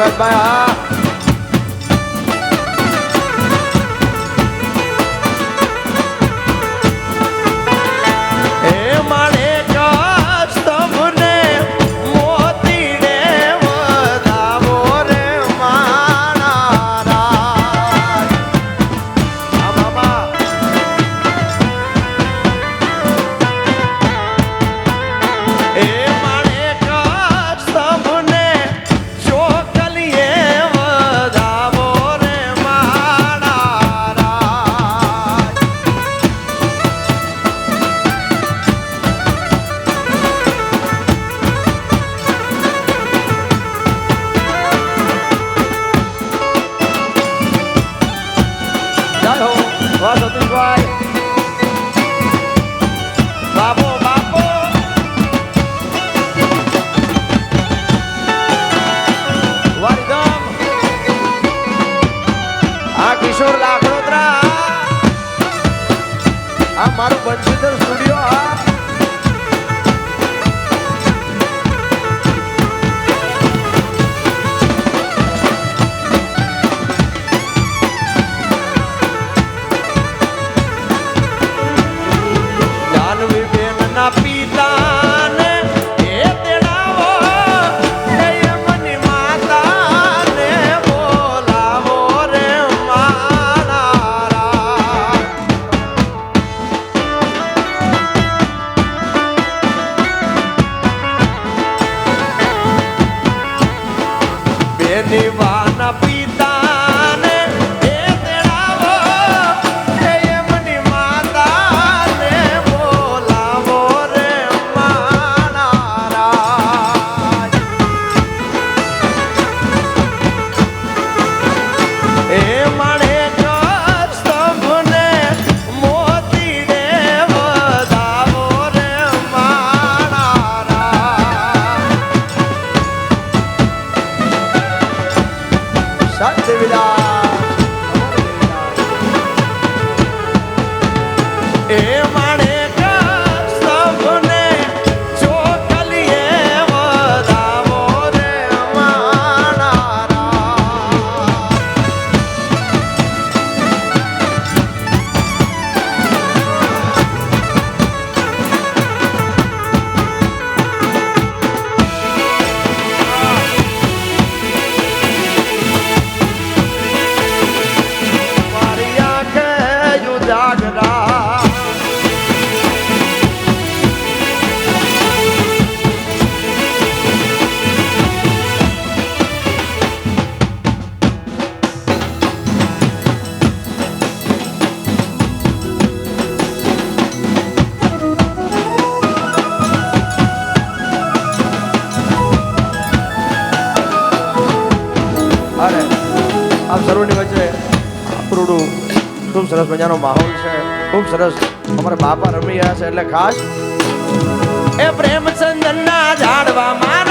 拜拜啊！આ મારું બંશીધર સ્ટુડિયો આ. આમ સર્વની વચ્ચે આપરૂડું ખૂબ સરસ મજાનો માહોલ છે. ખૂબ સરસ અમારા બાપા રમી રહ્યા છે એટલે ખાસ એ પ્રેમ ચંદનના ઝાડવા માર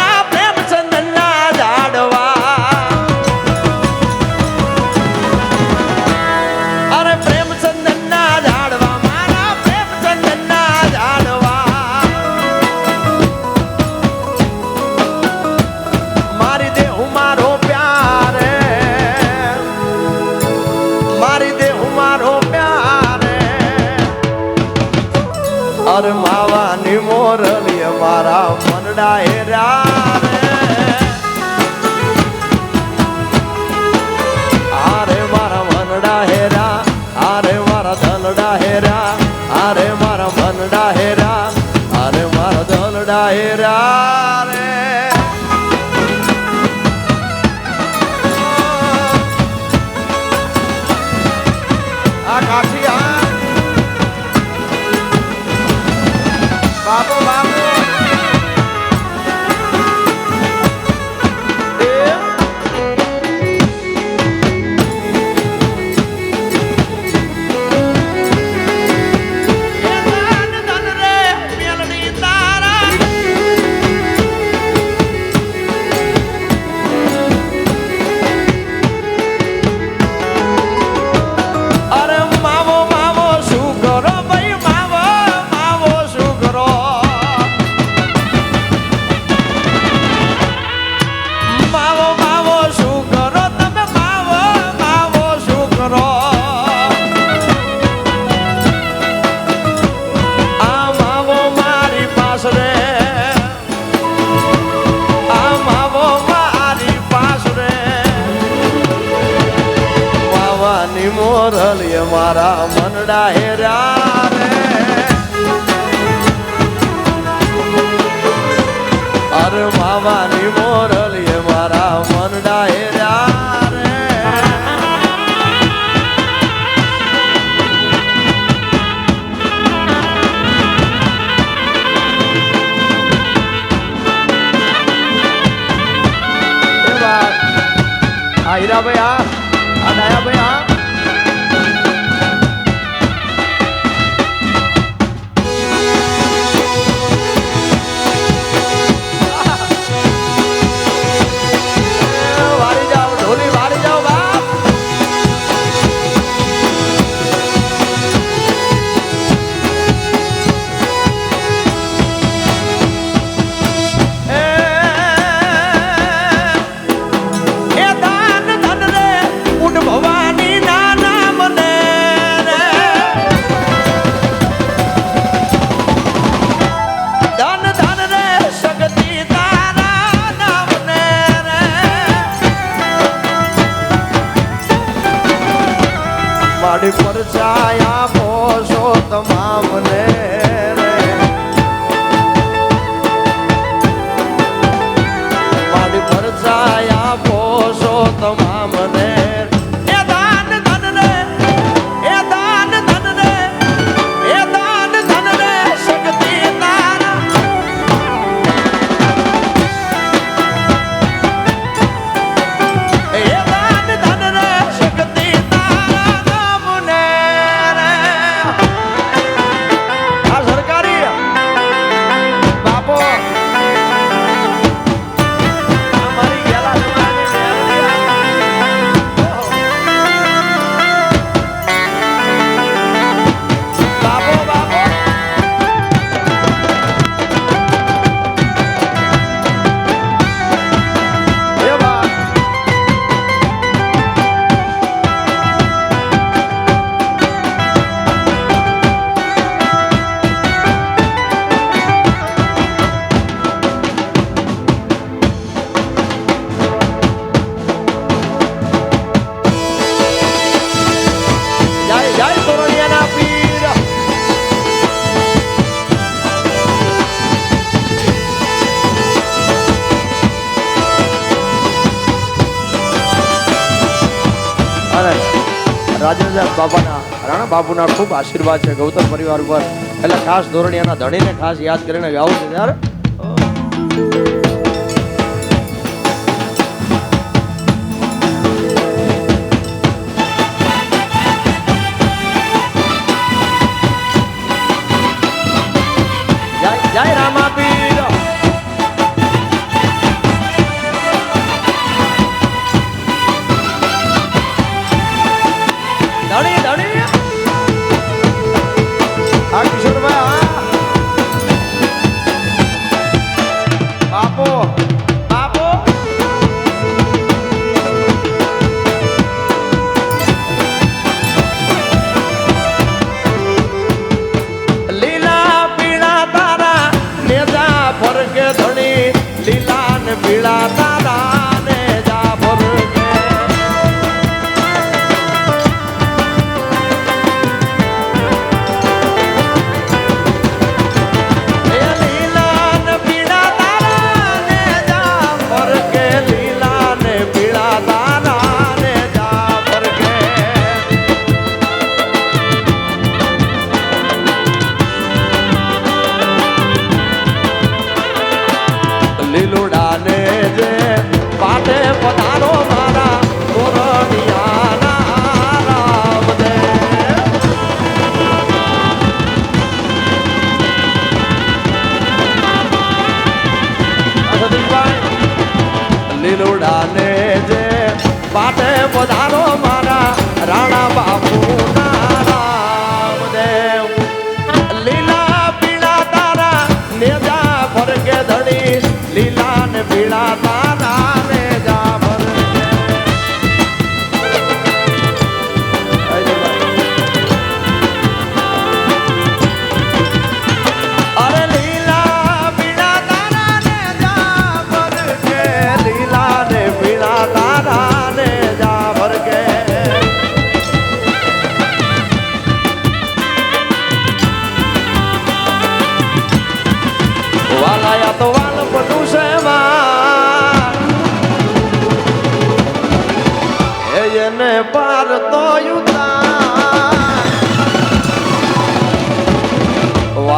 Vamos, vamos. રલીએ મારા મનડા હેરા રે અરે માવાની મોરલીએ મારા મનડા હેરા રે હીરાભાઈ આ રાજેન્દ્રદાસ બાબાના રાણા બાપુના ખૂબ આશીર્વાદ છે. ગૌતમ પરિવાર પર એટલે ખાસ ધોરણે એના ધણીને ખાસ યાદ કરીને ગાવું છે ત્યારે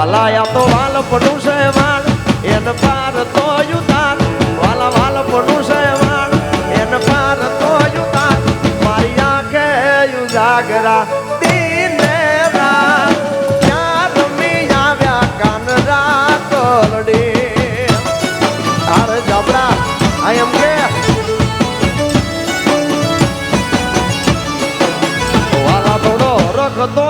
આયા તો વાલ પડું છે વાળ, એન પાર તો યુતાર. વાલા વાલ પડું છે વાળ, એન પાર તો યુતાર. મારી આંખે યુજાગરા દિને રાત. ક્યાં રમી આવ્યા કાન રાતોલડી અરે જબરા આઈ એમ કે. વાલા થોડો રખતો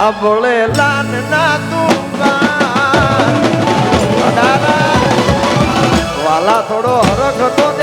ભોળે લાન ના તું વાલા થોડો હરખતો દેખાડ